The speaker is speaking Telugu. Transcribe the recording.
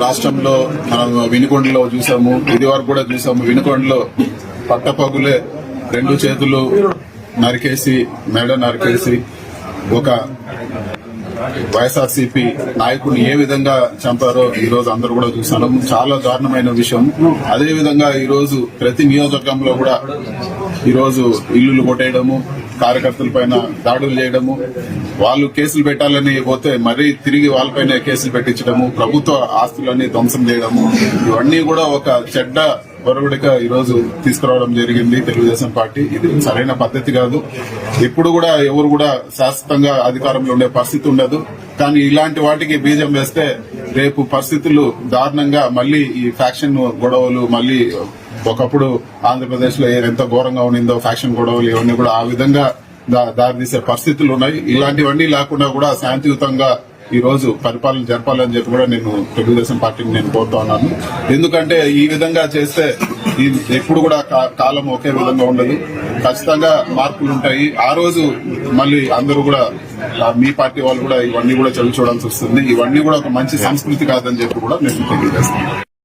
రాష్ట్రంలో మనం వినుకొండలో చూసాము ఇది వరకు కూడా చూసాము వినుకొండలో పట్టపగులే రెండు చేతులు నరికేసి మెడ నరికేసి ఒక వైఎస్ఆర్సీపీ నాయకుడిని ఏ విధంగా చంపారో ఈ రోజు అందరూ కూడా చూసాను చాలా దారుణమైన విషయం. అదే విధంగా ఈ రోజు ప్రతి నియోజకవర్గంలో కూడా ఈ రోజు ఇల్లులు కొట్టేయడము కార్యకర్తల పైన దాడులు చేయడము వాళ్ళు కేసులు పెట్టాలని పోతే మరీ తిరిగి వాళ్ళపైన కేసులు పెట్టించడము ప్రభుత్వ ఆస్తులన్నీ ధ్వంసం చేయడము ఇవన్నీ కూడా ఒక చెడ్డ ఒరవడిక ఈరోజు తీసుకురావడం జరిగింది తెలుగుదేశం పార్టీ. ఇది సరైన పద్ధతి కాదు. ఎప్పుడు కూడా ఎవరు కూడా శాశ్వతంగా అధికారంలో ఉండే పరిస్థితి ఉండదు. కానీ ఇలాంటి వాటికి బీజం వేస్తే రేపు పరిస్థితులు దారుణంగా మళ్ళీ ఈ ఫ్యాక్షన్ గొడవలు మళ్ళీ ఒకప్పుడు ఆంధ్రప్రదేశ్లో ఎంత ఘోరంగా ఉండిందో ఫ్యాక్షన్ గొడవలు ఇవన్నీ కూడా ఆ విధంగా దా- దారితీసే పరిస్థితులు ఉన్నాయి. ఇలాంటివన్నీ లేకుండా కూడా శాంతియుతంగా ఈ రోజు పరిపాలన జరపాలని చెప్పి కూడా నేను తెలుగుదేశం పార్టీని నేను కోరుతా ఉన్నాను. ఎందుకంటే ఈ విధంగా చేస్తే ఈ- ఎప్పుడు కూడా కా- కాలం ఒకే విధంగా ఉండదు. ఖచ్చితంగా మార్పులు ఉంటాయి. ఆ రోజు మళ్ళీ అందరూ కూడా మీ పార్టీ వాళ్ళు కూడా ఇవన్నీ కూడా చవి చూడాల్సి వస్తుంది. ఇవన్నీ కూడా ఒక మంచి సంస్కృతి కాదని చెప్పి కూడా నేను తెలియజేస్తాను.